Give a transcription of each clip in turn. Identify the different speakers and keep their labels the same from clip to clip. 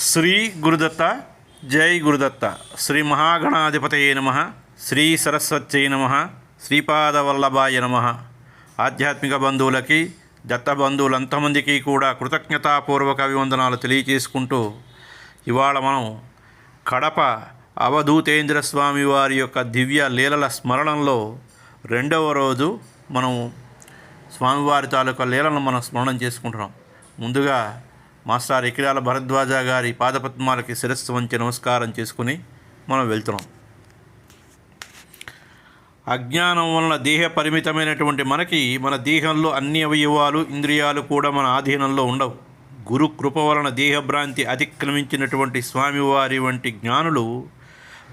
Speaker 1: శ్రీ గురుదత్త జై గురుదత్త. శ్రీ మహాగణాధిపతయే నమ. శ్రీ సరస్వత్యై నమ. శ్రీపాదవల్లభాయ నమ. ఆధ్యాత్మిక బంధువులకి దత్త బంధువులంతమందికి కూడా కృతజ్ఞతాపూర్వక అభివందనాలు తెలియచేసుకుంటూ ఇవాళ మనం కడప అవధూతేంద్ర స్వామి వారి యొక్క దివ్య లీలల స్మరణంలో రెండవ రోజు మనం స్వామివారి తాలూకా లీలను మనం స్మరణం చేసుకుంటున్నాం. ముందుగా మాస్టర్ ఎకిరాల భరద్వాజ గారి పాదపద్మాలకి శిరస్సు వంచి నమస్కారం చేసుకుని మనం వెళ్తున్నాం. అజ్ఞానం వలన దేహ పరిమితమైనటువంటి మనకి మన దేహంలో అన్ని అవయవాలు ఇంద్రియాలు కూడా మన ఆధీనంలో ఉండవు. గురు కృప వలన దేహభ్రాంతి అతిక్రమించినటువంటి స్వామివారి వంటి జ్ఞానులు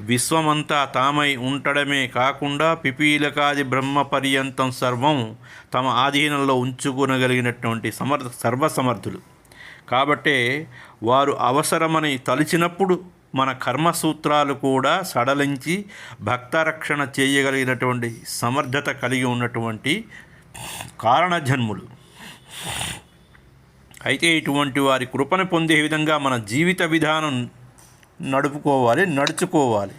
Speaker 1: విశ్వమంతా తామై ఉండడమే కాకుండా పిపీలకాది బ్రహ్మ పర్యంతం సర్వం తమ ఆధీనంలో ఉంచుకునగలిగినటువంటి సమర్థ సర్వసమర్థులు. కాబట్టే వారు అవసరమని తలిచినప్పుడు మన కర్మసూత్రాలు కూడా సడలించి భక్తరక్షణ చేయగలిగినటువంటి సమర్థత కలిగి ఉన్నటువంటి కారణజన్ములు. అయితే ఇటువంటి వారి కృపను పొందే విధంగా మన జీవిత విధానం నడుపుకోవాలి నడుచుకోవాలి.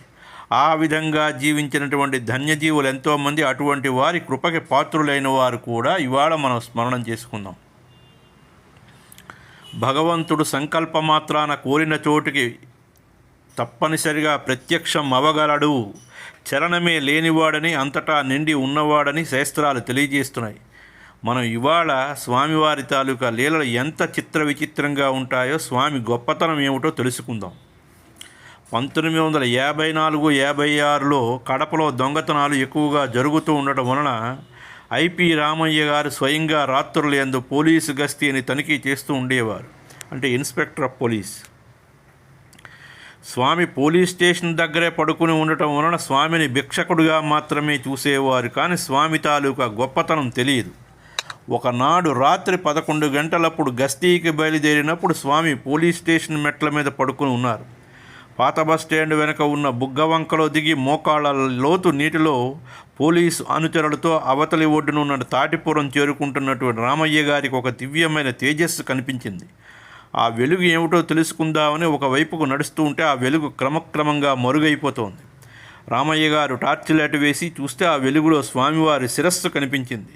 Speaker 1: ఆ విధంగా జీవించినటువంటి ధన్యజీవులు ఎంతోమంది అటువంటి వారి కృపకి పాత్రులైన వారు కూడా ఇవాళ మనం స్మరణం చేసుకుందాం. భగవంతుడు సంకల్పమాత్రాన కోరిన చోటుకి తప్పనిసరిగా ప్రత్యక్షం అవగలడు. చరణమే లేనివాడని అంతటా నిండి ఉన్నవాడని శాస్త్రాలు తెలియజేస్తున్నాయి. మనం ఇవాళ స్వామివారి తాలూకా లీలలు ఎంత చిత్ర విచిత్రంగా ఉంటాయో స్వామి గొప్పతనం ఏమిటో తెలుసుకుందాం. పంతొమ్మిది వందల యాభై నాలుగు యాభై ఆరులో కడపలో దొంగతనాలు ఎక్కువగా జరుగుతూ ఉండటం వలన ఐపి రామయ్య గారు స్వయంగా రాత్రులు ఎందు పోలీసు గస్తీని తనిఖీ చేస్తూ ఉండేవారు. అంటే inspector of police. Swami police station దగ్గరే పడుకుని ఉండటం వలన స్వామిని భిక్షకుడుగా మాత్రమే చూసేవారు కానీ స్వామి తాలూకా గొప్పతనం తెలియదు. ఒకనాడు రాత్రి పదకొండు గంటలప్పుడు గస్తీకి బయలుదేరినప్పుడు స్వామి పోలీస్ స్టేషన్ మెట్ల మీద పడుకుని ఉన్నారు. పాత బస్ స్టాండ్ వెనుక ఉన్న బుగ్గవంకలో దిగి మోకాళ్ళ లోతు నీటిలో పోలీసు అనుచరులతో అవతలి ఒడ్డున ఉన్న తాటిపురం చేరుకుంటున్నటువంటి రామయ్య గారికి ఒక దివ్యమైన తేజస్సు కనిపించింది. ఆ వెలుగు ఏమిటో తెలుసుకుందామని ఒకవైపుకు నడుస్తూ ఉంటే ఆ వెలుగు క్రమక్రమంగా మరుగైపోతోంది. రామయ్య గారు టార్చ్ లైట్ వేసి చూస్తే ఆ వెలుగులో స్వామివారి శిరస్సు కనిపించింది.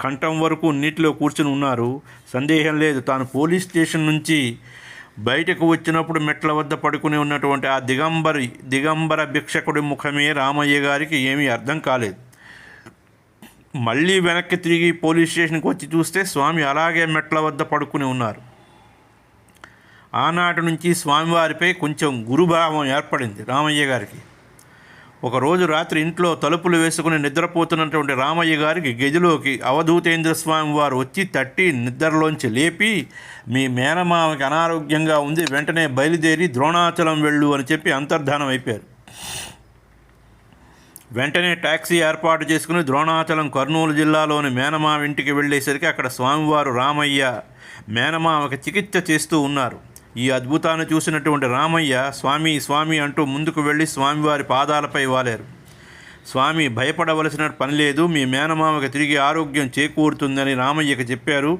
Speaker 1: కంఠం వరకు నీటిలో కూర్చుని ఉన్నారు. సందేహం లేదు. తాను పోలీస్ స్టేషన్ నుంచి బయటకు వచ్చినప్పుడు మెట్ల వద్ద పడుకుని ఉన్నటువంటి ఆ దిగంబరి దిగంబర భిక్షకుడి ముఖమే రామయ్య గారికి ఏమీ అర్థం కాలేదు. మళ్ళీ వెనక్కి తిరిగి పోలీస్ స్టేషన్కి వచ్చి చూస్తే స్వామి అలాగే మెట్ల వద్ద పడుకుని ఉన్నారు. ఆనాటి నుంచి స్వామివారిపై కొంచెం గురుభావం ఏర్పడింది రామయ్య గారికి. ఒకరోజు రాత్రి ఇంట్లో తలుపులు వేసుకుని నిద్రపోతున్నటువంటి రామయ్య గారికి గదిలోకి అవధూతేంద్ర స్వామి వారు వచ్చి తట్టి నిద్రలోంచి లేపి మీ మేనమామకి అనారోగ్యంగా ఉంది వెంటనే బయలుదేరి ద్రోణాచలం వెళ్ళు అని చెప్పి అంతర్ధానం అయిపోయారు. వెంటనే ట్యాక్సీ ఏర్పాటు చేసుకుని ద్రోణాచలం కర్నూలు జిల్లాలోని మేనమామ ఇంటికి వెళ్ళేసరికి అక్కడ స్వామివారు రామయ్య మేనమామకి చికిత్స చేస్తూ ఉన్నారు. ఈ అద్భుతాన్ని చూసినటువంటి రామయ్య స్వామి స్వామి అంటూ ముందుకు వెళ్ళి స్వామివారి పాదాలపై వాలారు. స్వామి భయపడవలసిన పని లేదు. మీ మేనమామకి తిరిగి ఆరోగ్యం చేకూరుతుందని రామయ్యకి చెప్పారు.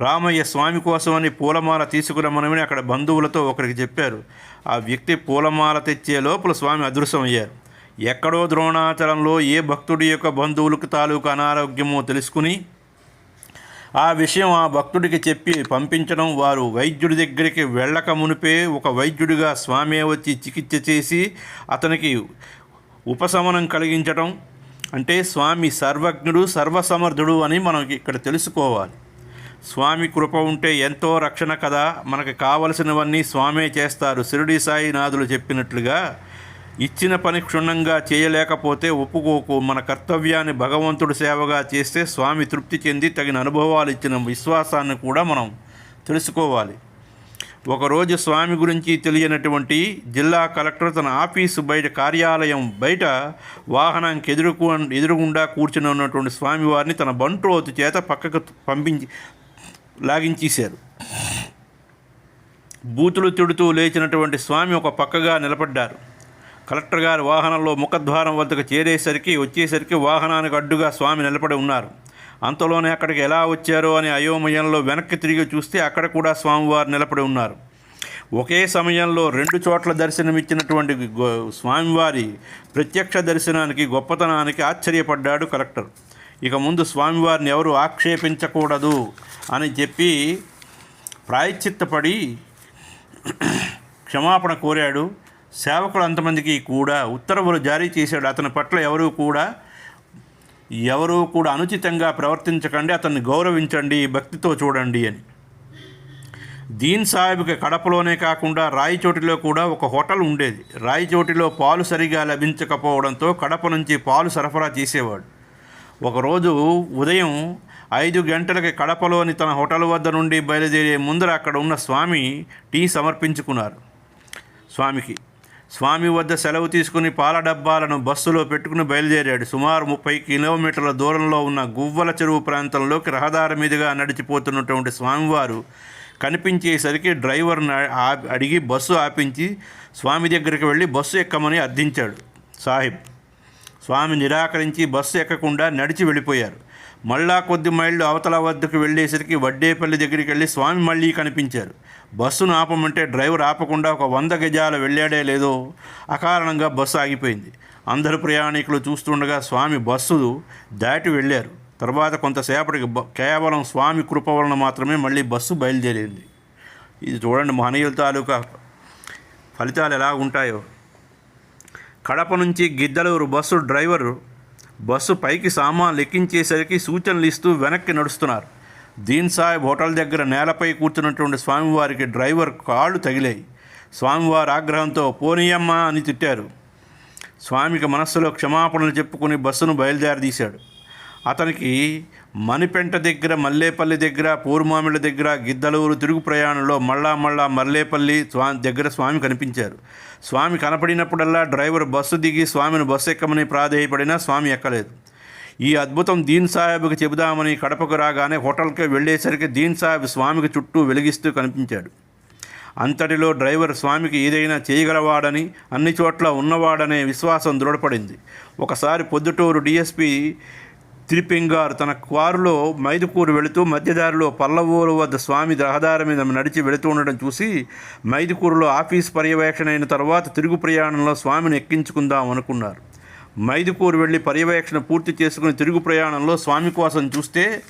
Speaker 1: రామయ్య స్వామి కోసమని పూలమాల తీసుకురమ్మనమని అక్కడ బంధువులతో ఒకరికి చెప్పారు. ఆ వ్యక్తి పూలమాల తెచ్చే లోపల స్వామి అదృశ్యమయ్యారు. ఎక్కడో ద్రోణాచలంలో ఏ భక్తుడి యొక్క బంధువులకు తాలూకు అనారోగ్యమో తెలుసుకుని ఆ విషయం ఆ భక్తుడికి చెప్పి పంపించడం వారు వైద్యుడి దగ్గరికి వెళ్ళక మునిపే ఒక వైద్యుడిగా స్వామి వచ్చి చికిత్స చేసి అతనికి ఉపశమనం కలిగించడం అంటే స్వామి సర్వజ్ఞుడు సర్వసమర్థుడు అని మనం ఇక్కడ తెలుసుకోవాలి. స్వామి కృప ఉంటే ఎంతో రక్షణ కదా. మనకు కావలసినవన్నీ స్వామే చేస్తారు. షిరిడి సాయి నాథులు చెప్పినట్లుగా ఇచ్చిన పని క్షుణ్ణంగా చేయలేకపోతే ఒప్పుకోకు. మన కర్తవ్యాన్ని భగవంతుడు సేవగా చేస్తే స్వామి తృప్తి చెంది తగిన అనుభవాలు ఇచ్చిన విశ్వాసాన్ని కూడా మనం తెలుసుకోవాలి. ఒకరోజు స్వామి గురించి తెలియనటువంటి జిల్లా కలెక్టర్ తన ఆఫీసు బయట కార్యాలయం బయట వాహనానికి ఎదురుకు ఎదురుగుండా కూర్చుని ఉన్నటువంటి స్వామివారిని తన బంట్రోతు చేత పక్కకు పంపించి లాగించేశారు. బూతులు తిడుతూ లేచినటువంటి స్వామి ఒక పక్కగా నిలబడ్డారు. కలెక్టర్ గారి వాహనంలో ముఖద్వారం వద్దకు చేరేసరికి వచ్చేసరికి వాహనానికి అడ్డుగా స్వామి నిలబడి ఉన్నారు. అంతలోనే అక్కడికి ఎలా వచ్చారో అని అయోమయంలో వెనక్కి తిరిగి చూస్తే అక్కడ కూడా స్వామివారు నిలబడి ఉన్నారు. ఒకే సమయంలో రెండు చోట్ల దర్శనమిచ్చినటువంటి గో- స్వామివారి ప్రత్యక్ష దర్శనానికి గొప్పతనానికి ఆశ్చర్యపడ్డాడు కలెక్టర్. ఇక ముందు స్వామివారిని ఎవరు ఆక్షేపించకూడదు అని చెప్పి ప్రాయశ్చిత్తపడి క్షమాపణ కోరాడు. సేవకులు అంతమందికి కూడా ఉత్తర్వులు జారీ చేశాడు. అతని పట్ల ఎవరూ కూడా ఎవరూ కూడా అనుచితంగా ప్రవర్తించకండి. అతన్ని గౌరవించండి. భక్తితో చూడండి అని. దీన్ సాహెబ్కి కడపలోనే కాకుండా రాయిచోటిలో కూడా ఒక హోటల్ ఉండేది. రాయిచోటిలో పాలు సరిగా లభించకపోవడంతో కడప నుంచి పాలు సరఫరా చేసేవాడు. ఒకరోజు ఉదయం ఐదు గంటలకి కడపలోని తన హోటల్ వద్ద నుండి బయలుదేరే ముందర అక్కడ ఉన్న స్వామి టీ సమర్పించుకున్నారు. స్వామికి స్వామి వద్ద సెలవు తీసుకుని పాల డబ్బాలను బస్సులో పెట్టుకుని బయలుదేరాడు. సుమారు ముప్పై కిలోమీటర్ల దూరంలో ఉన్న గువ్వల చెరువు ప్రాంతంలోకి రహదారి మీదుగా నడిచిపోతున్నటువంటి స్వామివారు కనిపించేసరికి డ్రైవర్ని ఆ- అడిగి బస్సు ఆపించి స్వామి దగ్గరికి వెళ్ళి బస్సు ఎక్కమని అర్థించాడు సాహిబ్. స్వామి నిరాకరించి బస్సు ఎక్కకుండా నడిచి వెళ్ళిపోయారు. మళ్ళా కొద్ది మైళ్ళు అవతల వద్దకు వెళ్ళేసరికి వడ్డేపల్లి దగ్గరికి వెళ్ళి స్వామి మళ్ళీ కనిపించారు. బస్సును ఆపమంటే డ్రైవర్ ఆపకుండా ఒక వంద గజాలు వెళ్ళాడే లేదో అకారణంగా బస్సు ఆగిపోయింది. అందరు ప్రయాణికులు చూస్తుండగా స్వామి బస్సు దాటి వెళ్ళారు. తర్వాత కొంతసేపటికి బ- కేవలం స్వామి కృప వలన మాత్రమే మళ్ళీ బస్సు బయలుదేరింది. ఇది చూడండి మహనీయుల తాలూకా ఫలితాలు ఎలా ఉంటాయో. కడప నుంచి గిద్దలూరు బస్సు డ్రైవరు బస్సు పైకి సామాన్లు ఎక్కించేసరికి సూచనలు ఇస్తూ వెనక్కి నడుస్తున్నారు. దీన్ సాహెబ్ హోటల్ దగ్గర నేలపై కూర్చున్నటువంటి స్వామివారికి డ్రైవర్ కాళ్ళు తగిలాయి. స్వామివారి ఆగ్రహంతో పోనీయమ్మా అని తిట్టారు. స్వామికి మనస్సులో క్షమాపణలు చెప్పుకుని బస్సును బయలుదేరదీశాడు. అతనికి మణిపెంట దగ్గర మల్లేపల్లి దగ్గర పూర్మామిళ్ళ దగ్గర గిద్దలూరు తిరుగు ప్రయాణంలో మళ్ళా మళ్ళా మల్లేపల్లి స్వా దగ్గర స్వామి కనిపించారు. స్వామి కనపడినప్పుడల్లా డ్రైవర్ బస్సు దిగి స్వామిని బస్సు ఎక్కమని ప్రాధేయపడినా స్వామి ఎక్కలేదు. ఈ అద్భుతం దీన్ సాహెబ్కి చెబుదామని కడపకు రాగానే హోటల్కి వెళ్ళేసరికి దీన్ సాహెబ్ స్వామికి చుట్టూ వెలిగిస్తూ కనిపించాడు. అంతటిలో డ్రైవర్ స్వామికి ఏదైనా చేయగలవాడని అన్ని చోట్ల ఉన్నవాడనే విశ్వాసం దృఢపడింది. ఒకసారి పొద్దుటూరు డిఎస్పీ తిరిపింగారు. తన కారులో మైదుకూరు వెళుతూ మధ్యదారిలో పల్లవూరు వద్ద స్వామి రహదారి మీద నడిచి వెళుతూ ఉండడం చూసి మైదుకూరులో ఆఫీస్ పర్యవేక్షణ అయిన తర్వాత తిరుగు ప్రయాణంలో స్వామిని ఎక్కించుకుందాం అనుకున్నారు. మైదుకూరు వెళ్ళి పర్యవేక్షణ పూర్తి చేసుకుని తిరుగు ప్రయాణంలో స్వామి కోసం చూస్తే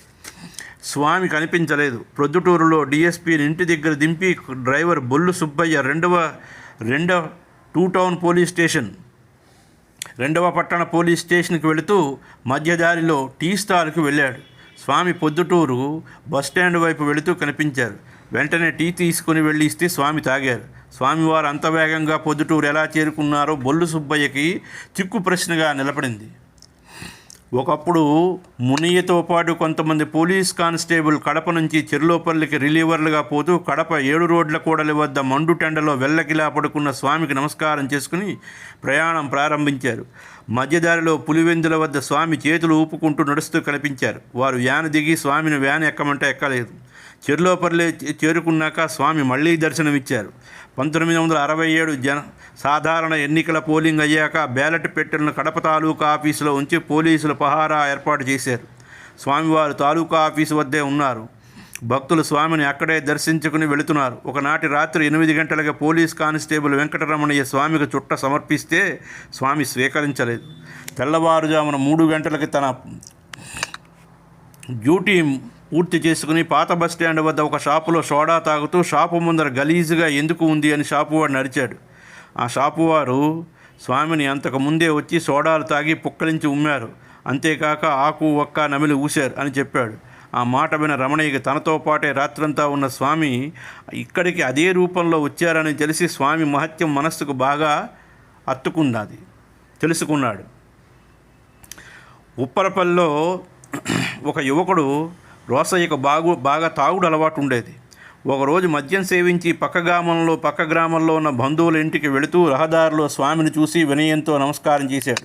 Speaker 1: స్వామి కనిపించలేదు. ప్రొద్దుటూరులో డిఎస్పీని ఇంటి దగ్గర దింపి డ్రైవర్ బొల్లు సుబ్బయ్య రెండవ రెండవ టూ టౌన్ పోలీస్ స్టేషన్ రెండవ పట్టణ పోలీస్ స్టేషన్కి వెళుతూ మధ్యదారిలో టీ స్టాల్కి వెళ్ళాడు. స్వామి పొద్దుటూరు బస్ స్టాండ్ వైపు వెళుతూ కనిపించారు. వెంటనే టీ తీసుకుని వెళ్ళి ఇస్తే స్వామి తాగారు. స్వామివారు అంత వేగంగా పొద్దుటూరు ఎలా చేరుకున్నారో బొల్లు సుబ్బయ్యకి చిక్కు ప్రశ్నగా నిలబడింది. ఒకప్పుడు మునియతో పాటు కొంతమంది పోలీస్ కానిస్టేబుల్ కడప నుంచి చెర్లోపల్లికి రిలీవర్లుగా పోతూ కడప ఏడు రోడ్ల కూడలి వద్ద మండు టెండలో వెల్లకిలా పడుకున్న స్వామికి నమస్కారం చేసుకుని ప్రయాణం ప్రారంభించారు. మధ్యదారిలో పులివెందుల వద్ద స్వామి చేతులు ఊపుకుంటూ నడుస్తూ కనిపించారు. వారు వ్యాన్ దిగి స్వామిని వ్యాన్ ఎక్కమంటే ఎక్కలేదు. చెర్లోపల్లి చేరుకున్నాక స్వామి మళ్ళీ దర్శనమిచ్చారు. పంతొమ్మిది వందల అరవై ఏడు జన సాధారణ ఎన్నికల పోలింగ్ అయ్యాక బ్యాలెట్ పెట్టెలను కడప తాలూకా ఆఫీసులో ఉంచి పోలీసులు పహారా ఏర్పాటు చేశారు. స్వామివారు తాలూకా ఆఫీసు వద్దే ఉన్నారు. భక్తులు స్వామిని అక్కడే దర్శించుకుని వెళుతున్నారు. ఒకనాటి రాత్రి ఎనిమిది గంటలకే పోలీస్ కానిస్టేబుల్ వెంకటరమణయ్య స్వామికి చుట్ట సమర్పిస్తే స్వామి స్వీకరించలేదు. తెల్లవారుజామున మూడు గంటలకి తన డ్యూటీ పూర్తి చేసుకుని పాత బస్ స్టాండ్ వద్ద ఒక షాపులో సోడా తాగుతూ షాపు ముందర గలీజుగా ఎందుకు ఉంది అని షాపు వాడు నడిచాడు. ఆ షాపు వారు స్వామిని అంతకు ముందే వచ్చి సోడాలు తాగి పుక్కలించి ఉమ్మారు. అంతేకాక ఆకు ఒక్క నమిలి ఊశారు అని చెప్పాడు. ఆ మాట విన రమణయ్యకి తనతో పాటే రాత్రంతా ఉన్న స్వామి ఇక్కడికి అదే రూపంలో వచ్చారని తెలిసి స్వామి మహత్యం మనస్సుకు బాగా అత్తుకున్నది తెలుసుకున్నాడు. ఉప్పరపల్లిలో ఒక యువకుడు రోసయ్యకు బాగు బాగా తాగుడు అలవాటు ఉండేది. ఒకరోజు మద్యం సేవించి పక్క గ్రామంలో పక్క గ్రామంలో ఉన్న బంధువుల ఇంటికి వెళుతూ రహదారిలో స్వామిని చూసి వినయంతో నమస్కారం చేశాడు.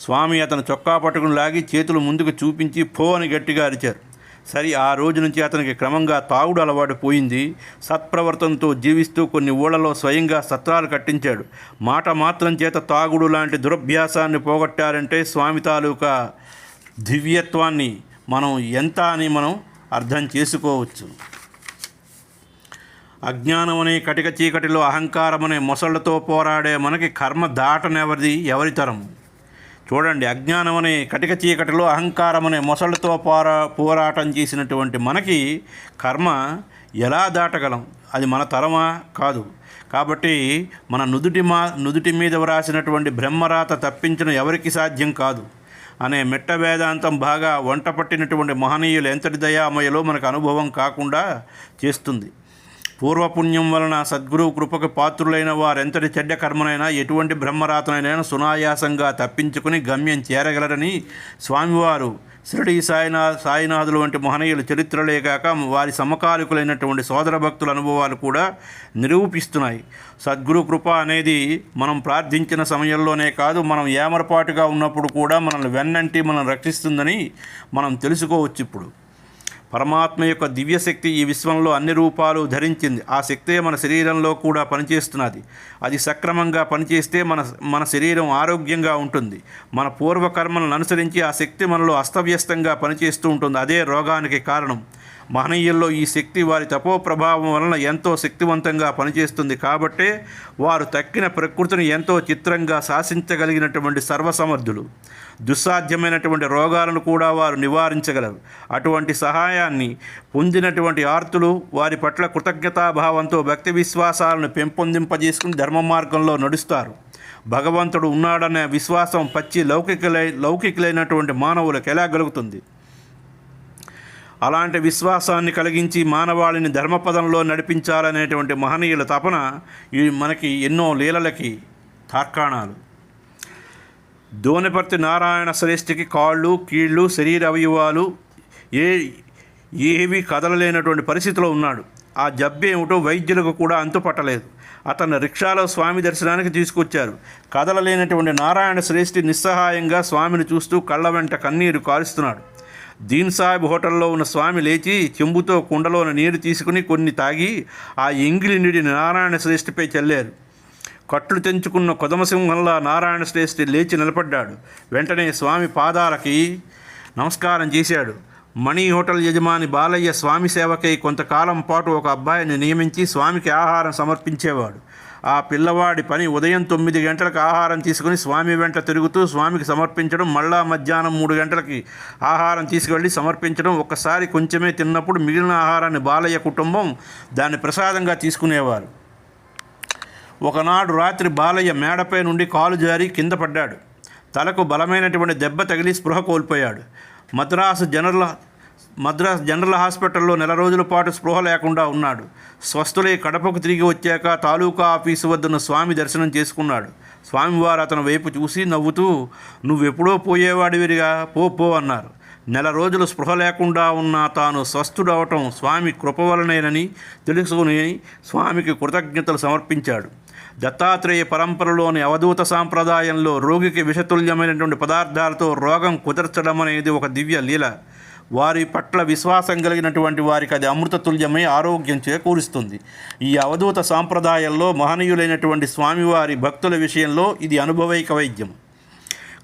Speaker 1: స్వామి అతను చొక్కా పట్టుకుని లాగి చేతులు ముందుకు చూపించి పో అని గట్టిగా అరిచారు. సరి ఆ రోజు నుంచి అతనికి క్రమంగా తాగుడు అలవాటు పోయింది. సత్ప్రవర్తనతో జీవిస్తూ కొన్ని ఊళ్ళలో స్వయంగా సత్రాలు కట్టించాడు. మాట మాత్రం చేత తాగుడు లాంటి దురభ్యాసాన్ని పోగొట్టారంటే స్వామి తాలూకా దివ్యత్వాన్ని మనం ఎంత అని మనం అర్థం చేసుకోవచ్చు. అజ్ఞానం అనే కటిక చీకటిలో అహంకారం అనే మొసళ్ళతో పోరాడే మనకి కర్మ దాటనెవరిది? ఎవరి తరం? చూడండి అజ్ఞానం అనే కటిక చీకటిలో అహంకారం అనే మొసళ్ళతో పోరా పోరాటం చేసినటువంటి మనకి కర్మ ఎలా దాటగలం? అది మన తరమా? కాదు. కాబట్టి మన నుదుటి మా నుదుటి మీద వ్రాసినటువంటి బ్రహ్మరాత తప్పించడం ఎవరికి సాధ్యం కాదు. అనే మెట్ట వేదాంతం బాగా వంట పట్టినటువంటి మహనీయులు ఎంతటి దయామయలో మనకు అనుభవం కాకుండా చేస్తుంది. పూర్వపుణ్యం వలన సద్గురు కృపకు పాత్రులైన వారెంతటి చెడ్డ కర్మనైనా ఎటువంటి బ్రహ్మరాతనైనా సునాయాసంగా తప్పించుకుని గమ్యం చేరగలరని స్వామివారు షిరిడి సాయినా సాయినాథులు వంటి మహనీయుల చరిత్రలే కాక వారి సమకాలికులైనటువంటి సోదర భక్తుల అనుభవాలు కూడా నిరూపిస్తున్నాయి. సద్గురు కృప అనేది మనం ప్రార్థించిన సమయంలోనే కాదు మనం ఏమరపాటుగా ఉన్నప్పుడు కూడా మనల్ని వెన్నంటి మనం రక్షిస్తుందని మనం తెలుసుకోవచ్చు ఇప్పుడు. పరమాత్మ యొక్క దివ్యశక్తి ఈ విశ్వంలో అన్ని రూపాలు ధరించింది. ఆ శక్తే మన శరీరంలో కూడా పనిచేస్తున్నది. అది సక్రమంగా పనిచేస్తే మన మన శరీరం ఆరోగ్యంగా ఉంటుంది. మన పూర్వకర్మలను అనుసరించి ఆ శక్తి మనలో అస్తవ్యస్తంగా పనిచేస్తూ ఉంటుంది. అదే రోగానికి కారణం. మానవీయుల్లో ఈ శక్తి వారి తపో ప్రభావం వలన ఎంతో శక్తివంతంగా పనిచేస్తుంది కాబట్టే వారు తక్కిన ప్రకృతిని ఎంతో చిత్రంగా శాసించగలిగినటువంటి సర్వసమర్థులు. దుస్సాధ్యమైనటువంటి రోగాలను కూడా వారు నివారించగలరు. అటువంటి సహాయాన్ని పొందినటువంటి ఆర్తులు వారి పట్ల కృతజ్ఞతాభావంతో భక్తి విశ్వాసాలను పెంపొందింపజేసుకుని ధర్మ మార్గంలో నడుస్తారు. భగవంతుడు ఉన్నాడనే విశ్వాసం పచ్చి లౌకికలై లౌకికులైనటువంటి మానవులకు ఎలా కలుగుతుంది అలాంటి విశ్వాసాన్ని కలిగించి మానవాళిని ధర్మపదంలో నడిపించాలనేటువంటి మహనీయుల తపన ఈ మనకి ఎన్నో లీలలకి తార్కాణాలు. దోనిపర్తి నారాయణ శ్రేష్ఠికి కాళ్ళు కీళ్ళు శరీర అవయవాలు ఏ ఏవి కదలలేనటువంటి పరిస్థితిలో ఉన్నాడు. ఆ జబ్బేమిటో వైద్యులకు కూడా అంతుపట్టలేదు. అతను రిక్షాలో స్వామి దర్శనానికి తీసుకొచ్చారు. కదలలేనటువంటి నారాయణ శ్రేష్ఠి నిస్సహాయంగా స్వామిని చూస్తూ కళ్ళ వెంట కన్నీరు కారుస్తున్నాడు. దీన్ సాహెబ్ హోటల్లో ఉన్న స్వామి లేచి చెంబుతో కుండలోని నీరు తీసుకుని కొన్ని తాగి ఆ ఎంగిలి నీటిని నారాయణ శ్రేష్ఠిపై చల్లారు. కట్లు తెంచుకున్న కొదమసింహంలా నారాయణ శ్రేష్ఠి లేచి నిలబడ్డాడు. వెంటనే స్వామి పాదాలకి నమస్కారం చేశాడు. మణి హోటల్ యజమాని బాలయ్య స్వామి సేవకై కొంతకాలం పాటు ఒక అబ్బాయిని నియమించి స్వామికి ఆహారం సమర్పించేవాడు. ఆ పిల్లవాడి పని ఉదయం తొమ్మిది గంటలకు ఆహారం తీసుకుని స్వామి వెంట తిరుగుతూ స్వామికి సమర్పించడం మళ్ళా మధ్యాహ్నం మూడు గంటలకి ఆహారం తీసుకువెళ్ళి సమర్పించడం ఒక్కసారి కొంచెమే తిన్నప్పుడు మిగిలిన ఆహారాన్ని బాలయ్య కుటుంబం దాన్ని ప్రసాదంగా తీసుకునేవారు. ఒకనాడు రాత్రి బాలయ్య మేడపై నుండి కాలు జారి కింద పడ్డాడు. తలకు బలమైనటువంటి దెబ్బ తగిలి స్పృహ కోల్పోయాడు. మద్రాసు జనరల్ మద్రాస్ జనరల్ హాస్పిటల్లో నెల రోజుల పాటు స్పృహ లేకుండా ఉన్నాడు. స్వస్థులై కడపకు తిరిగి వచ్చాక తాలూకా ఆఫీసు వద్దన స్వామి దర్శనం చేసుకున్నాడు. స్వామివారు అతని వైపు చూసి నవ్వుతూ నువ్వెప్పుడో పోయేవాడివిరిగా పో పో అన్నారు. నెల రోజులు స్పృహ లేకుండా ఉన్న తాను స్వస్థుడవటం స్వామి కృప వలనేనని తెలుసుకుని స్వామికి కృతజ్ఞతలు సమర్పించాడు. దత్తాత్రేయ పరంపరలోని అవధూత సాంప్రదాయంలో రోగికి విషతుల్యమైనటువంటి పదార్థాలతో రోగం కుదర్చడం అనేది ఒక దివ్య లీల. వారి పట్ల విశ్వాసం కలిగినటువంటి వారికి అది అమృతతుల్యమై ఆరోగ్యం చేకూరుస్తుంది. ఈ అవధూత సాంప్రదాయంలో మహనీయులైనటువంటి స్వామివారి భక్తుల విషయంలో ఇది అనుభవైక వైద్యం.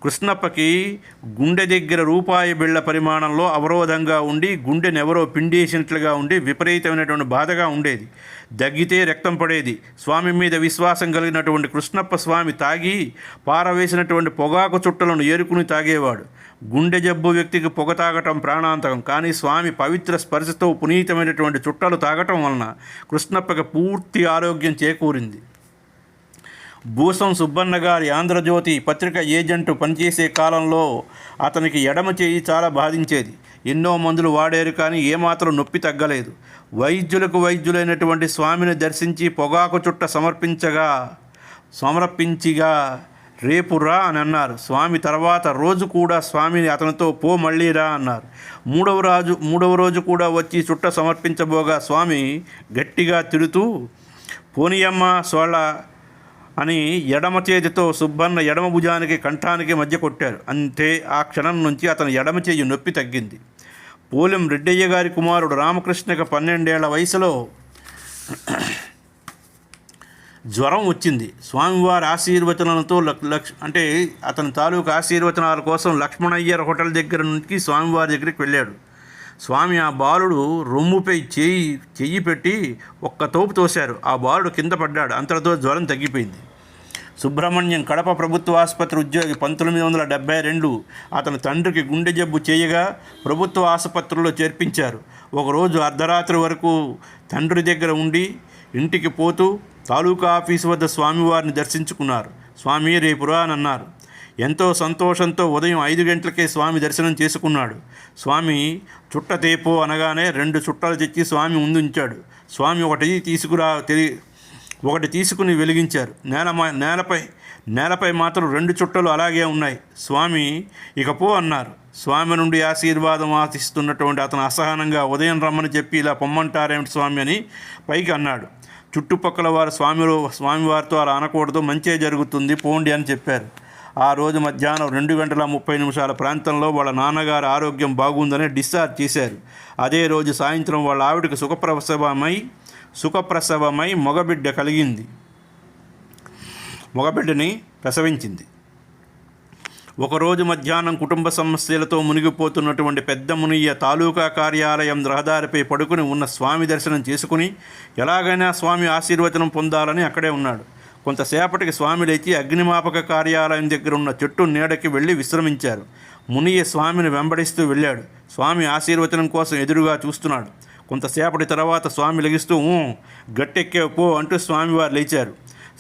Speaker 1: కృష్ణప్పకి గుండె దగ్గర రూపాయి బిళ్ళ పరిమాణంలో అవరోధంగా ఉండి గుండెనెవరో పిండేసినట్లుగా ఉండి విపరీతమైనటువంటి బాధగా ఉండేది. దగ్గితే రక్తం పడేది. స్వామి మీద విశ్వాసం కలిగినటువంటి కృష్ణప్ప స్వామి తాగి పారవేసినటువంటి పొగాకు చుట్టలను ఏరుకుని తాగేవాడు. గుండె జబ్బు వ్యక్తికి పొగ తాగటం ప్రాణాంతకం. కానీ స్వామి పవిత్ర స్పర్శతో పునీతమైనటువంటి చుట్టలు తాగటం వలన కృష్ణప్పకి పూర్తి ఆరోగ్యం చేకూరింది. భూసం సుబ్బన్న గారి ఆంధ్రజ్యోతి పత్రిక ఏజెంట్ పనిచేసే కాలంలో అతనికి ఎడమ చేయి చాలా బాధించేది. ఎన్నో మందులు వాడారు కానీ ఏమాత్రం నొప్పి తగ్గలేదు. వైద్యులకు వైద్యులైనటువంటి స్వామిని దర్శించి పొగాకు చుట్ట సమర్పించగా సమర్పించిగా రేపు రా అని అన్నారు. స్వామి తర్వాత రోజు కూడా స్వామిని అతనితో పో మళ్ళీ రా అన్నారు. మూడవ రాజు మూడవ రోజు కూడా వచ్చి చుట్ట సమర్పించబోగా స్వామి గట్టిగా తిడుతూ పోనీయమ్మ సోళ అని ఎడమ చేతితో సుబ్బన్న ఎడమ భుజానికి కంఠానికి మధ్య కొట్టారు. అంతే ఆ క్షణం నుంచి అతని ఎడమ చేయి నొప్పి తగ్గింది. పోలెం రెడ్డయ్య గారి కుమారుడు రామకృష్ణకి పన్నెండేళ్ళ వయసులో జ్వరం వచ్చింది. స్వామివారి ఆశీర్వచనాలతో లక్ లక్ష్ అంటే అతని తాలూకు ఆశీర్వచనాల కోసం లక్ష్మణయ్యర్ హోటల్ దగ్గర నుంచి స్వామివారి దగ్గరికి వెళ్ళాడు. స్వామి ఆ బాలుడు రొమ్ముపై చేయి చెయ్యి పెట్టి ఒక్క తోపు తోశారు. ఆ బాలుడు కింద పడ్డాడు. అంతటితో జ్వరం తగ్గిపోయింది. సుబ్రహ్మణ్యం కడప ప్రభుత్వ ఆసుపత్రి ఉద్యోగి పంతొమ్మిది వందల డెబ్బై రెండు అతని తండ్రికి గుండె జబ్బు చేయగా ప్రభుత్వ ఆసుపత్రిలో చేర్పించారు. ఒకరోజు అర్ధరాత్రి వరకు తండ్రి దగ్గర ఉండి ఇంటికి పోతూ తాలూకా ఆఫీసు వద్ద స్వామివారిని దర్శించుకున్నారు. స్వామి రేపురా అని అన్నారు. ఎంతో సంతోషంతో ఉదయం ఐదు గంటలకే స్వామి దర్శనం చేసుకున్నాడు. స్వామి చుట్ట తేపో అనగానే రెండు చుట్టాలు తెచ్చి స్వామి ముందుంచాడు స్వామి ఒకటి తీసుకురా తెలి ఒకటి తీసుకుని వెలిగించారు. నేల నేలపై నేలపై మాత్రం రెండు చుట్టలు అలాగే ఉన్నాయి. స్వామి ఇక పో అన్నారు. స్వామి నుండి ఆశీర్వాదం ఆశిస్తున్నటువంటి అతను అసహనంగా ఉదయం రమ్మని చెప్పి ఇలా పొమ్మంటారేమిటి స్వామి అని పైకి అన్నాడు. చుట్టుపక్కల వారు స్వామిలో స్వామివారితో అలా అనకూడదు మంచే జరుగుతుంది పోండి అని చెప్పారు. ఆ రోజు మధ్యాహ్నం రెండు గంటల ముప్పై నిమిషాల ప్రాంతంలో వాళ్ళ నాన్నగారి ఆరోగ్యం బాగుందని డిశ్చార్జ్ చేశారు. అదే రోజు సాయంత్రం వాళ్ళ ఆవిడకి సుఖప్రసవమై సుఖప్రసవమై మగబిడ్డ కలిగింది. మగబిడ్డని ప్రసవించింది. ఒకరోజు మధ్యాహ్నం కుటుంబ సమస్యలతో మునిగిపోతున్నటువంటి పెద్ద మునియ్య తాలూకా కార్యాలయం రహదారిపై పడుకుని ఉన్న స్వామి దర్శనం చేసుకుని ఎలాగైనా స్వామి ఆశీర్వచనం పొందాలని అక్కడే ఉన్నాడు. కొంతసేపటికి స్వామి లేచి అగ్నిమాపక కార్యాలయం దగ్గర ఉన్న చెట్టు నీడకి వెళ్ళి విశ్రమించారు. మునియ స్వామిని వెంబడిస్తూ వెళ్ళాడు. స్వామి ఆశీర్వచనం కోసం ఎదురుగా చూస్తున్నాడు. కొంతసేపటి తర్వాత స్వామి లెగిస్తూ "ఊ, గట్టెక్కే పో అంటూ స్వామివారు లేచారు.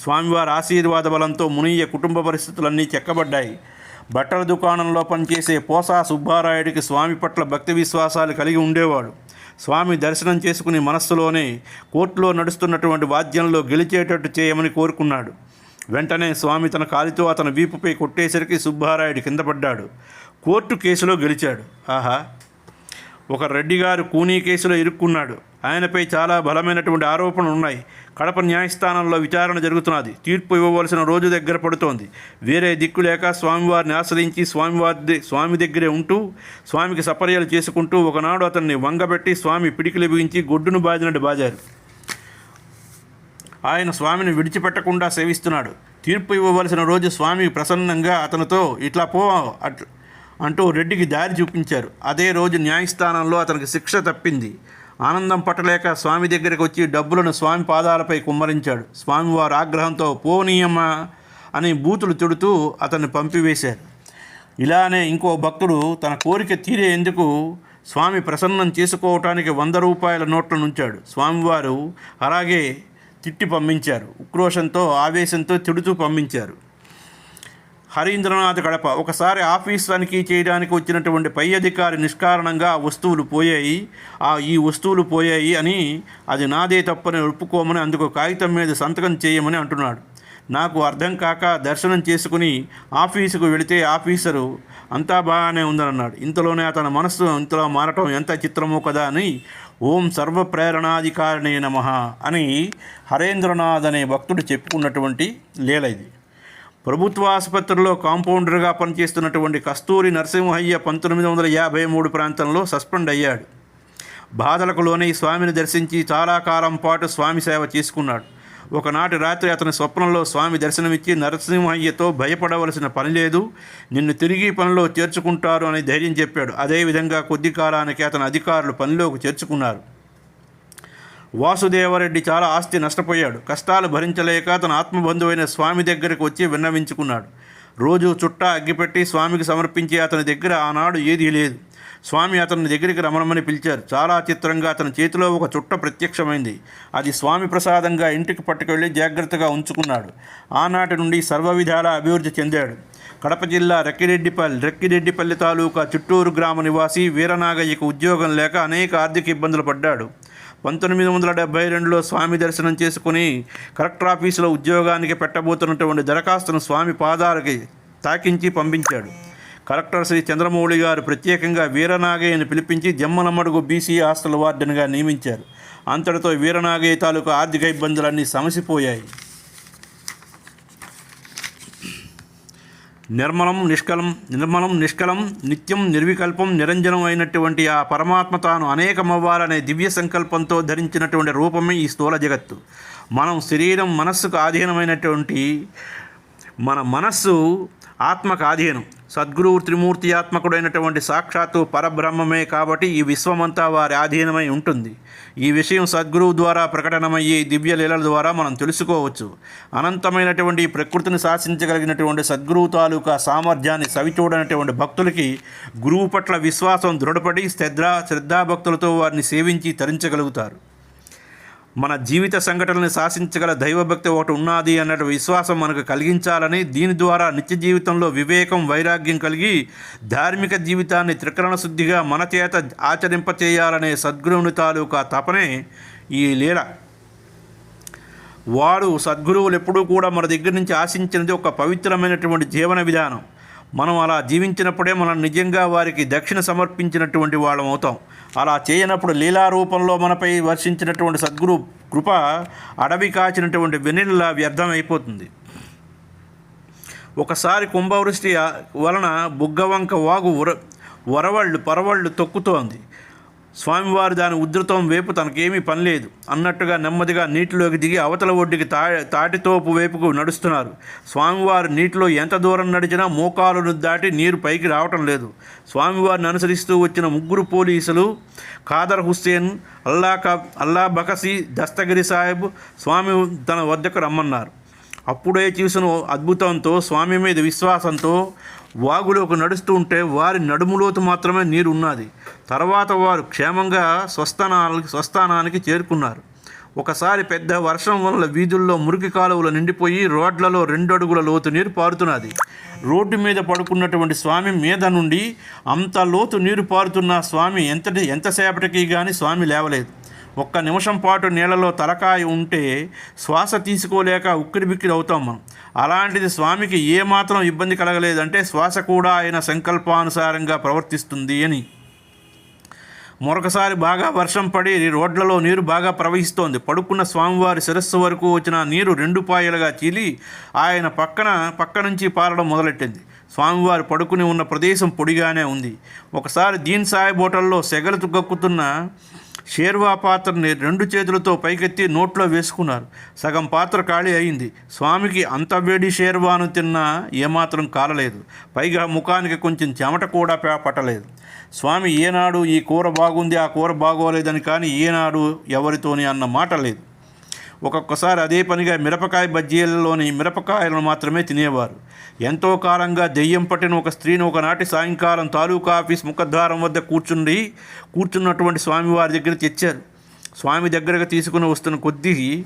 Speaker 1: స్వామివారి ఆశీర్వాద బలంతో మునియ్య కుటుంబ పరిస్థితులన్నీ చెక్కబడ్డాయి. బట్టల దుకాణంలో పనిచేసే పోసా సుబ్బారాయుడికి స్వామి పట్ల భక్తి విశ్వాసాలు కలిగి ఉండేవాడు. స్వామి దర్శనం చేసుకుని మనస్సులోనే కోర్టులో నడుస్తున్నటువంటి వాద్యంలో గెలిచేటట్టు చేయమని కోరుకున్నాడు. వెంటనే స్వామి తన కాలితో అతని వీపుపై కొట్టేసరికి సుబ్బారాయుడు కింద పడ్డాడు. కోర్టు కేసులో గెలిచాడు. ఆహా! ఒక రెడ్డి గారు కూనీ కేసులో ఇరుక్కున్నాడు. ఆయనపై చాలా బలమైనటువంటి ఆరోపణలు ఉన్నాయి. కడప న్యాయస్థానంలో విచారణ జరుగుతున్నది. తీర్పు ఇవ్వవలసిన రోజు దగ్గర పడుతోంది. వేరే దిక్కు లేక స్వామివారిని ఆశ్రయించి స్వామివారి స్వామి దగ్గరే ఉంటూ స్వామికి సపర్యలు చేసుకుంటూ ఒకనాడు అతన్ని వంగబెట్టి స్వామి పిడికిలు బిగించి గొడ్డును బాదినట్టు బాజారు ఆయన స్వామిని విడిచిపెట్టకుండా సేవిస్తున్నాడు. తీర్పు ఇవ్వవలసిన రోజు స్వామి ప్రసన్నంగా అతనితో ఇట్లా పో అట్ అంటూ రెడ్డికి దారి చూపించారు. అదే రోజు న్యాయస్థానంలో అతనికి శిక్ష తప్పింది. ఆనందం పట్టలేక స్వామి దగ్గరికి వచ్చి డబ్బులను స్వామి పాదాలపై కుమ్మరించాడు. స్వామివారు ఆగ్రహంతో పోనీయమ్మ అని బూతులు తిడుతూ అతన్ని పంపివేశారు. ఇలానే ఇంకో భక్తుడు తన కోరిక తీరేందుకు స్వామి ప్రసన్నం చేసుకోవటానికి వంద రూపాయల నోట్లను ఉంచాడు. స్వామివారు అలాగే తిట్టి పంపించారు. ఉక్రోషంతో ఆవేశంతో తిడుతూ పంపించారు. హరీంద్రనాథ్ గడప. ఒకసారి ఆఫీస్ తనిఖీ చేయడానికి వచ్చినటువంటి పై అధికారి నిష్కారణంగా వస్తువులు పోయాయి. ఆ ఈ వస్తువులు పోయాయి అని అది నాదే తప్పని ఒప్పుకోమని అందుకు కాగితం మీద సంతకం చేయమని అంటున్నాడు. నాకు అర్థం కాక దర్శనం చేసుకుని ఆఫీసుకు వెళితే ఆఫీసరు అంతా బాగానే ఉందని అన్నాడు ఇంతలోనే అతని మనస్సు ఇంతలో మారటం ఎంత చిత్రమో కదా అని ఓం సర్వప్రేరణాధికారిణే నమ అని హరేంద్రనాథ్ అనే భక్తుడు చెప్పుకున్నటువంటి లీల ఇది. ప్రభుత్వ ఆసుపత్రిలో కాంపౌండర్గా పనిచేస్తున్నటువంటి కస్తూరి నరసింహయ్య పంతొమ్మిది వందల యాభై మూడు ప్రాంతంలో సస్పెండ్ అయ్యాడు. బాధలకు లోనై స్వామిని దర్శించి చాలా కాలం పాటు స్వామి సేవ చేసుకున్నాడు. ఒకనాటి రాత్రి అతని స్వప్నంలో స్వామి దర్శనమిచ్చి నరసింహయ్యతో భయపడవలసిన పని లేదు నిన్ను తిరిగి పనిలో చేర్చుకుంటారు అని ధైర్యం చెప్పాడు. అదేవిధంగా కొద్ది కాలానికి అతని అధికారులు పనిలోకి చేర్చుకున్నారు. వాసుదేవరెడ్డి చాలా ఆస్తి నష్టపోయాడు. కష్టాలు భరించలేక తన ఆత్మబంధువైన స్వామి దగ్గరకు వచ్చి విన్నవించుకున్నాడు. రోజు చుట్టా అగ్గిపెట్టి స్వామికి సమర్పించి అతని దగ్గర ఆనాడు ఏదీ లేదు. స్వామి అతని దగ్గరికి రమణమని పిలిచారు. చాలా చిత్రంగా అతని చేతిలో ఒక చుట్ట ప్రత్యక్షమైంది. అది స్వామి ప్రసాదంగా ఇంటికి పట్టుకెళ్ళి జాగ్రత్తగా ఉంచుకున్నాడు. ఆనాటి నుండి సర్వ విధాల అభివృద్ధి చెందాడు. కడప జిల్లా రెక్కిరెడ్డిపల్లి రెక్కిరెడ్డిపల్లి తాలూకా చిట్టూరు గ్రామ నివాసి వీరనాగయ్యకు ఉద్యోగం లేక అనేక ఆర్థిక ఇబ్బందులు పడ్డాడు. పంతొమ్మిది వందల డెబ్బై రెండులో స్వామి దర్శనం చేసుకుని కలెక్టర్ ఆఫీసులో ఉద్యోగానికి పెట్టబోతున్నటువంటి దరఖాస్తును స్వామి పాదాలకి తాకించి పంపించాడు. కలెక్టర్ శ్రీ చంద్రమౌళి గారు ప్రత్యేకంగా వీరనాగయ్యను పిలిపించి జమ్మలమడుగు బీసీ హాస్టల్ వార్డెన్గా నియమించారు. అంతటితో వీరనాగయ్య తాలూకు ఆర్థిక ఇబ్బందులన్నీ సమసిపోయాయి. నిర్మలం నిష్కలం నిర్మలం నిష్కలం నిత్యం నిర్వికల్పం నిరంజనం అయినటువంటి ఆ పరమాత్మ తాను అనేకమవ్వాలనే దివ్య సంకల్పంతో ధరించినటువంటి రూపమే ఈ స్థూల జగత్తు. మనం శరీరం మనస్సుకు ఆధీనమైనటువంటి మన మనస్సు ఆత్మకు ఆధీనం. సద్గురువు త్రిమూర్తియాత్మకుడైనటువంటి సాక్షాత్తు పరబ్రహ్మమే కాబట్టి ఈ విశ్వమంతా వారి ఆధీనమై ఉంటుంది. ఈ విషయం సద్గురువు ద్వారా ప్రకటనమయ్యే ఈ దివ్య లీలల ద్వారా మనం తెలుసుకోవచ్చు. అనంతమైనటువంటి ప్రకృతిని శాసించగలిగినటువంటి సద్గురువు తాలూకా సామర్థ్యాన్ని సవిచూడనటువంటి భక్తులకి గురువు పట్ల విశ్వాసం దృఢపడి శ్రద్ధ శ్రద్ధాభక్తులతో వారిని సేవించి తరించగలుగుతారు. మన జీవిత సంఘటనల్ని శాసించగల దైవభక్తి ఒకటి ఉన్నది అన్నట్టు విశ్వాసం మనకు కలిగించాలని దీని ద్వారా నిత్య జీవితంలో వివేకం వైరాగ్యం కలిగి ధార్మిక జీవితాన్ని త్రికరణ శుద్ధిగా మన చేత ఆచరింపచేయాలనే సద్గురువుని తాలూకా తపనే ఈ లీల. వాడు సద్గురువులు ఎప్పుడూ కూడా మన దగ్గర నుంచి ఆశించినది ఒక పవిత్రమైనటువంటి జీవన విధానం. మనం అలా జీవించినప్పుడే మనం నిజంగా వారికి దక్షిణ సమర్పించినటువంటి వాళ్ళం అవుతాం. అలా చేయనప్పుడు లీలారూపంలో మనపై వర్షించినటువంటి సద్గురు కృప అడవి కాచినటువంటి వెన్నెలలా వ్యర్థమైపోతుంది. ఒకసారి కుంభవృష్టి వలన బుగ్గవంక వాగు ఉర వరవళ్ళు పరవళ్ళు తొక్కుతోంది. స్వామివారు దాని ఉధృతం వైపు తనకేమీ పని లేదు. అన్నట్టుగా నెమ్మదిగా నీటిలోకి దిగి అవతల ఒడ్డుకి తా తాటితోపు వైపుకు నడుస్తున్నారు. స్వామివారు నీటిలో ఎంత దూరం నడిచినా మోకాలను దాటి నీరు పైకి రావటం లేదు. స్వామివారిని అనుసరిస్తూ వచ్చిన ముగ్గురు పోలీసులు ఖాదర్ హుస్సేన్ అల్లా కా అల్లా బకసి దస్తగిరి సాహెబ్ స్వామి తన వద్దకు రమ్మన్నారు. అప్పుడే చూసిన అద్భుతంతో స్వామి మీద విశ్వాసంతో వాగులోకి నడుస్తూ ఉంటే వారి నడుములోతు మాత్రమే నీరు ఉన్నది తర్వాత వారు క్షేమంగా స్వస్థానానికి స్వస్థానానికి చేరుకున్నారు. ఒకసారి పెద్ద వర్షం వల్ల వీధుల్లో మురికి కాలువలు నిండిపోయి రోడ్లలో రెండు అడుగుల లోతు నీరు పారుతున్నది. రోడ్డు మీద పడుకున్నటువంటి స్వామి మీద నుండి అంత లోతు నీరు పారుతున్న స్వామి ఎంతటి ఎంతసేపటికి కానీ స్వామి లేవలేదు. ఒక్క నిమిషం పాటు నీళ్ళలో తలకాయ ఉంటే శ్వాస తీసుకోలేక ఉక్కిరిబిక్కిరి అవుతాం మనం. అలాంటిది స్వామికి ఏమాత్రం ఇబ్బంది కలగలేదంటే శ్వాస కూడా ఆయన సంకల్పానుసారంగా ప్రవర్తిస్తుంది అని. మరొకసారి బాగా వర్షం పడి రోడ్లలో నీరు బాగా ప్రవహిస్తోంది. పడుకున్న స్వామివారి శిరస్సు వరకు వచ్చిన నీరు రెండు పాయలుగా చీలి ఆయన పక్కన పక్క నుంచి పారడం మొదలెట్టింది. స్వామివారు పడుకుని ఉన్న ప్రదేశం పొడిగానే ఉంది. ఒకసారి దీన్ సాయి బోటల్లో సెగలు గక్కుతున్న షేర్వా పాత్రని రెండు చేతులతో పైకెత్తి నోట్లో వేసుకున్నారు. సగం పాత్ర ఖాళీ అయింది. స్వామికి అంత వేడి షేర్వాను తిన్నా ఏమాత్రం కాలలేదు. పైగా ముఖానికి కొంచెం చెమట కూడా పట్టలేదు. స్వామి ఏనాడు ఈ కూర బాగుంది ఆ కూర బాగోలేదని కానీ ఏనాడు ఎవరితోని అన్న మాట లేదు. ఒక్కొక్కసారి అదే పనిగా మిరపకాయ బజ్జీలలోని మిరపకాయలను మాత్రమే తినేవారు. ఎంతో కాలంగా దెయ్యం పట్టిన ఒక స్త్రీని ఒకనాటి సాయంకాలం తాలూకా ఆఫీస్ ముఖద్వారం వద్ద కూర్చుండి కూర్చున్నటువంటి స్వామివారి దగ్గర తెచ్చారు. స్వామి దగ్గరకు తీసుకుని వస్తున్న కొద్దీ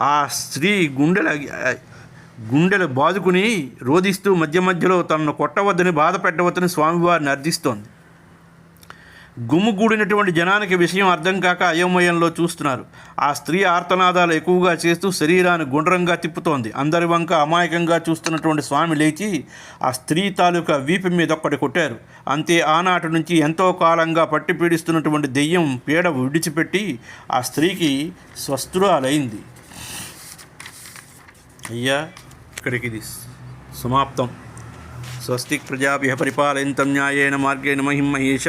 Speaker 1: ఆ స్త్రీ గుండెల గుండెలు బాదుకుని రోధిస్తూ మధ్య మధ్యలో తనను కొట్టవద్దని బాధ పెట్టవద్దని స్వామివారిని అర్థిస్తోంది. గుమ్ముగూడినటువంటి జనానికి విషయం అర్థం కాక అయోమయంలో చూస్తున్నారు. ఆ స్త్రీ ఆర్తనాదాలు ఎక్కువగా చేస్తూ శరీరాన్ని గుండ్రంగా తిప్పుతోంది. అందరి వంక అమాయకంగా చూస్తున్నటువంటి స్వామి లేచి ఆ స్త్రీ తాలూకా వీపు మీద ఒక్కటి కొట్టారు. అంతే ఆనాటి నుంచి ఎంతో కాలంగా పట్టి పీడిస్తున్నటువంటి దెయ్యం పీడ విడిచిపెట్టి ఆ స్త్రీకి స్వస్థురాలైంది అయ్యా ఇక్కడికి ఇది సమాప్తం. స్వస్తిక్ ప్రజాభ్య పరిపాలయంతం న్యాయేన మార్గేణ మహిం మహేష